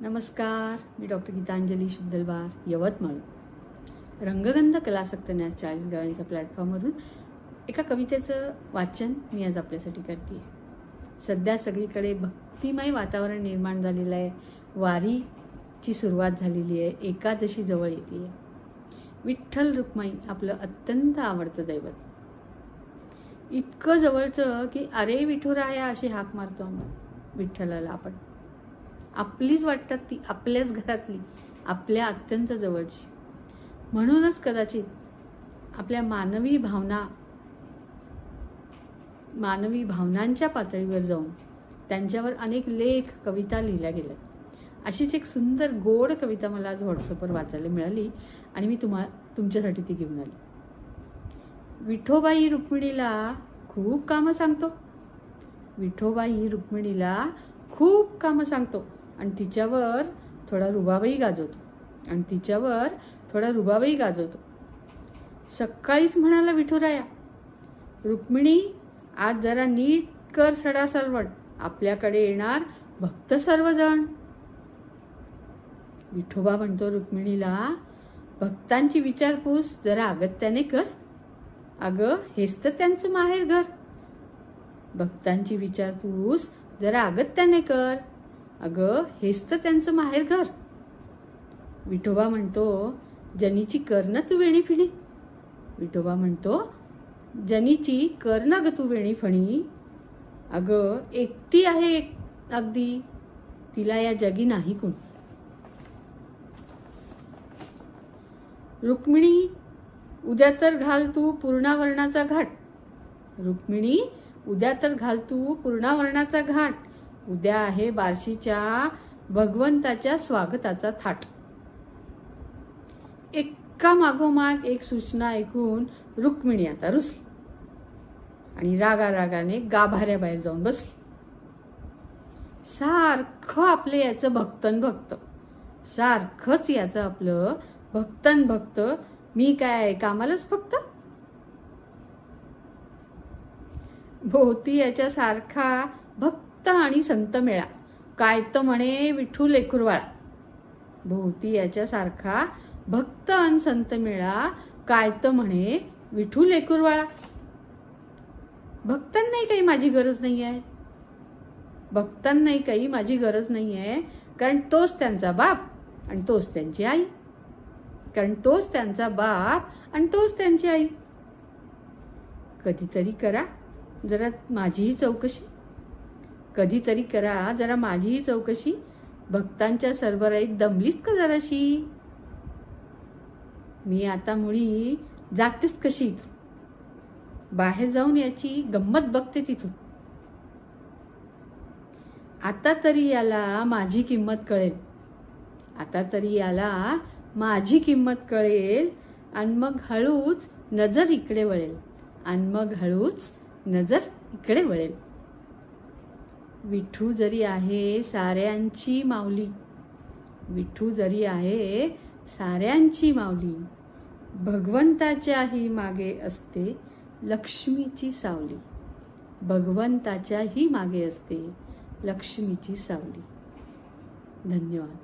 नमस्कार मी डॉक्टर गीतांजली शुद्धलवार यवतमाळ. रंगगंध कलासक्त न्यास चाळीस गावांच्या प्लॅटफॉर्मवरून एका कवितेचं वाचन मी आज आपल्यासाठी करते सध्या सगळीकडे भक्तिमय वातावरण निर्माण झालेलं आहे. वारीची सुरुवात झालेली आहे. एकादशी जवळ येते. आहे विठ्ठल रुक्माई आपलं अत्यंत आवडतं दैवत. इतकं जवळचं की अरे विठुराया अशी हाक मारतो आम्ही. विठ्ठलाला आपण. आपलीच वाटतात ती आपल्याच घरातली आपल्या अत्यंत जवळची. म्हणूनच कदाचित आपल्या मानवी भावना मानवी भावनांच्या पातळीवर जाऊन त्यांच्यावर अनेक लेख कविता लिहिल्या गेल्यात. अशीच एक सुंदर गोड कविता मला आज व्हॉट्सअपवर वाचायला मिळाली आणि मी तुम्हा तुमच्यासाठी ती घेऊन आली. विठोबाई रुक्मिणीला खूप कामं सांगतो. विठोबाई रुक्मिणीला खूप कामं सांगतो. आणि तिच्यावर थोडा रुबाबही गाजवतो. आणि तिच्यावर थोडा रुबाबही गाजवतो. सकाळीच म्हणाला विठुराया रुक्मिणी आज जरा नीट कर सडा सरवण आपल्याकडे येणार भक्त सर्वजण. विठोबा म्हणतो रुक्मिणीला भक्तांची विचारपूस जरा अगत्याने कर. अगं हेच तर त्यांचं माहेर घर. भक्तांची विचारपूस जरा अगत्याने कर. अगं हेच तर त्यांचं माहेर घर. विठोबा म्हणतो जनीची कर ना तू वेणी फिणी विठोबा म्हणतो जनीची कर ना ग तू वेणी फणी अगं एकटी आहे एक अगदी. तिला या जगी नाही कोण. रुक्मिणी उद्या तर घाल तू पूर्णावरणाचा घाट. रुक्मिणी उद्या तर घाल तू पूर्णावरणाचा घाट. उद्या आहे बार्शीच्या भगवंताच्या स्वागताचा थाट. एका मागोमाग एक सूचना ऐकून रुक्मिणी आता रुसली. आणि रागा रागाने गाभाऱ्या बाहेर जाऊन बसली. सारखं आपलं याचं भक्तन भक्त. सारखंच याचं आपलं भक्तन भक्त. मी काय आहे कामालाच फक्त? भोवती याच्या सारखा भक्त आणि संत मेळा. काय तर म्हणे विठू लेकुरवाळा भोवती याच्यासारखा भक्त आणि संत मेळा काय तर म्हणे विठू लेकुरवाळा भक्तांनाही काही माझी गरज नाही आहे. भक्तांनाही काही माझी गरज नाही आहे. कारण तोच त्यांचा बाप आणि तोच त्यांची आई. कारण तोच त्यांचा बाप आणि तोच त्यांची आई. कधीतरी करा. जरा माझीही चौकशी. कधीतरी करा. जरा माझीही चौकशी. भक्तांच्या सरबराईत दमलीच का जराशी? मी आता मुळी जातेच कशी इथून? बाहेर जाऊन याची गंमत बघते तिथून. आता तरी याला माझी किंमत कळेल. आता तरी याला माझी किंमत कळेल. आणि मग हळूच नजर इकडे वळेल. आणि मग हळूच नजर इकडे वळेल. विठू जरी आहे साऱ्यांची माऊली. विठू जरी आहे साऱ्यांची माऊली. भगवंताच्याही मागे असते लक्ष्मीची सावली. भगवंताच्याही मागे असते लक्ष्मीची सावली. धन्यवाद.